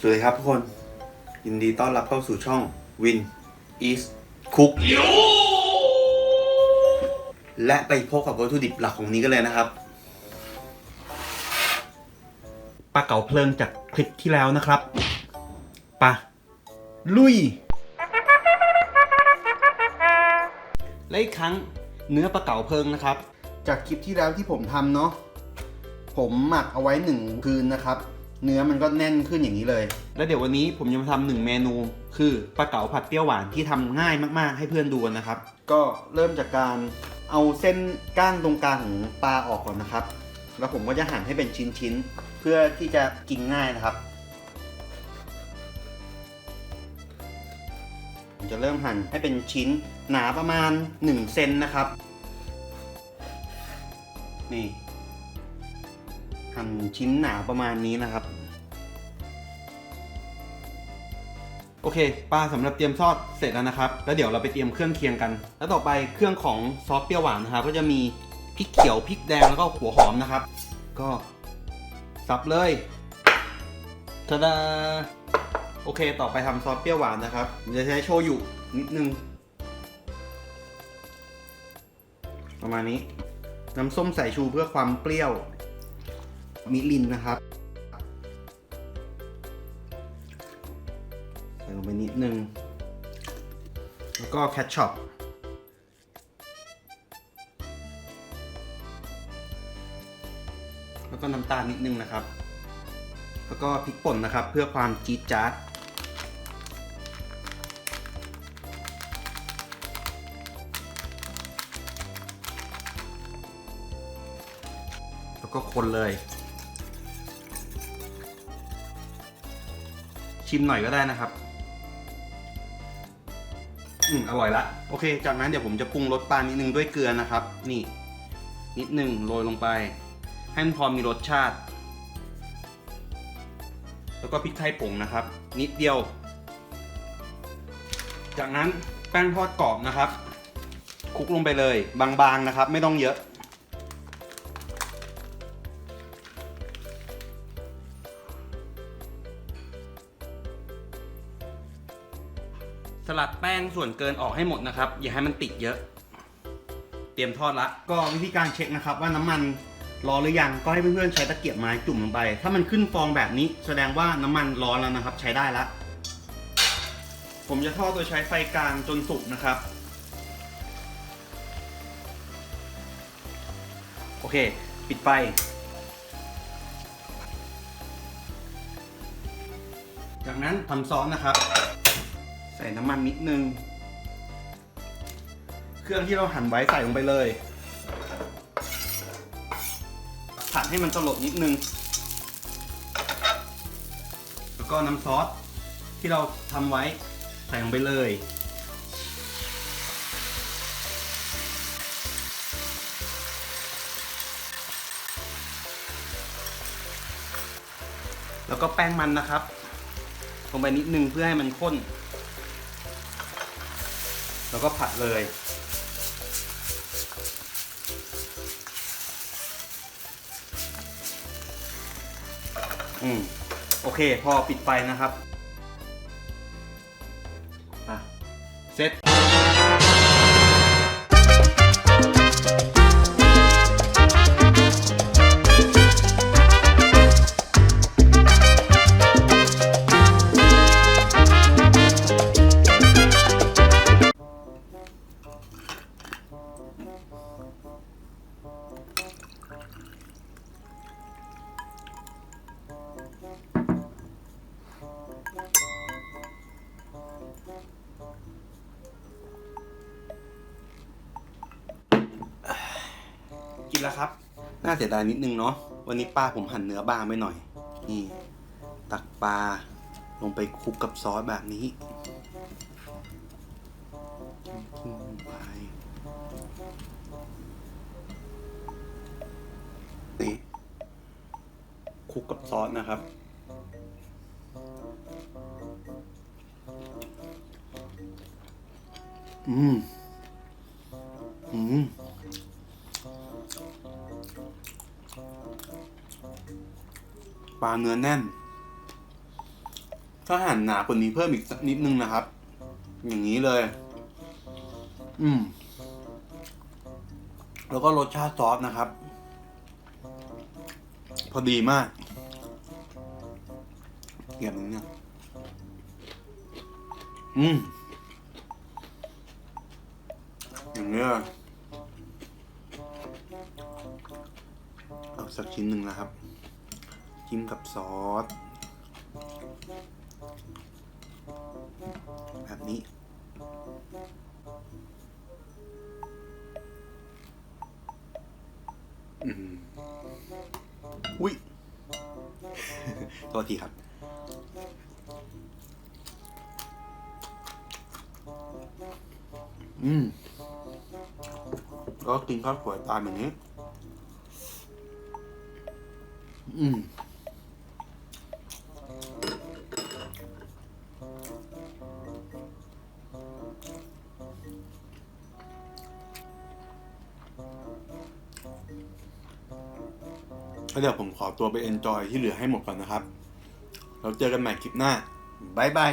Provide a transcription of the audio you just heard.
สวัสดีครับทุกคน ยินดีต้อนรับเข้าสู่ช่อง Win is Cook และไปพบกับวัตถุดิบหลักของนี้กันเลยนะครับปลาเก๋าเพลิงจากคลิปที่แล้วนะครับปลาลุย และอีกครั้งเนื้อปลาเก๋าเพลิงนะครับ จากคลิปที่แล้วที่ผมทำเนาะผมหมักเอาไว้หนึ่งคืนนะครับ เนื้อมันก็แน่นขึ้นอย่างนี้เลย แล้วเดี๋ยววันนี้ผมจะมาทำหนึ่งเมนู คือปลาเก๋าผัดเปรี้ยวหวานที่ทำง่ายมากๆ ให้เพื่อนดูกันนะครับ ก็เริ่มจากการเอาเส้นก้านตรงกลางของปลาออกก่อนนะครับ แล้วผมก็จะหั่นให้เป็นชิ้นๆ เพื่อที่จะกินง่ายนะครับผมจะเริ่มหั่นให้เป็นชิ้นหนาประมาณ 1 เซนนะครับ นี่หั่นชิ้นหนาประมาณนี้นะครับ โอเคปลาสำหรับเตรียมทอดเสร็จแล้วนะครับ แล้วเดี๋ยวเราไปเตรียมเครื่องเคียงกัน แล้วต่อไปเครื่องของซอสเปรี้ยวหวานนะครับ ก็จะมีพริกเขียวพริกแดงแล้วก็หัวหอมนะครับ ก็สับเลยทะดาโอเค ต่อไปทำซอสเปรี้ยวหวานนะครับจะใช้โชยุนิดนึง ประมาณนี้ น้ำส้มสายชูเพื่อความเปรี้ยว มิลินนะครับ ส่ลงไปนิดนึง แล้วก็แคชช็อปแล้วก็น้ำตาลนิดนึงนะครับ แล้วก็พริกป่นนะครับ เพื่อความจี๊ดจ๊าดแล้วก็คนเลย ชิมหน่อยก็ได้นะครับ อืมอร่อยละโอเค จากนั้นเดี๋ยวผมจะปรุงรสปลานิดนึงด้วยเกลือนะครับ นี่ นิดหนึ่งโรยลงไป ให้มันพอมีรสชาติ แล้วก็พริกไทยป่งนะครับ นิดเดียว จากนั้นแป้งทอดกรอบนะครับคลุกลงไปเลย บางๆนะครับ ไม่ต้องเยอะ สลัดแป้งส่วนเกินออกให้หมดนะครับ อย่าให้มันติดเยอะ เตรียมทอดละ ก็วิธีการเช็คนะครับ ว่าน้ำมันร้อนหรือยังก็ให้เพื่อนๆใช้ตะเกียบไม้จุ่มลงไป ถ้ามันขึ้นฟองแบบนี้ แสดงว่าน้ำมันร้อนแล้วนะครับ ใช้ได้ละผมจะทอดโดยใช้ไฟกลางจนสุกนะครับ โอเค ปิดไฟจากนั้นทำซอสนะครับ ส่น้ำมันนิดนึง เครื่องที่เราหั่นไว้ใส่ลงไปเลย ผัดให้มันตลบนิดนึง แล้วก็น้ำซอสที่เราทำไว้ใส่ลงไปเลยแล้วก็แป้งมันนะครับ ลงไปนิดนึงเพื่อให้มันข้น แล้วก็ผัดเลย อืม โอเค พอปิดไฟนะครับ กินแล้วครับ น่าเสียดายนิดนึงเนาะ วันนี้ปลาผมหั่นเนื้อบางไปหน่อย นี่ ตักปลาลงไปคลุกกับซอสแบบนี้จิ้มลงไปนี่คลุกกับซอสนะครับอืมอืม ปลาเนื้อแน่น ถ้าหั่นหนากว่านี้เพิ่มอีกสักนิดนึงนะครับ อย่างนี้เลย อืม แล้วก็รสชาติซอสนะครับ พอดีมากเกี่ยมนี้เนี่ยอืมอย่างนี้เลย สักชิ้นหนึ่งนะครับ จิ้มกับซอส แบบนี้อืมอุ้ยโทษทีครับอืมก็กินข้าวสวยตามอย่างนี้ อืมเดี๋ยวผมขอตัวไปเอนจอยที่เหลือให้หมดก่อนนะครับ เราเจอกันใหม่คลิปหน้า บ๊ายบาย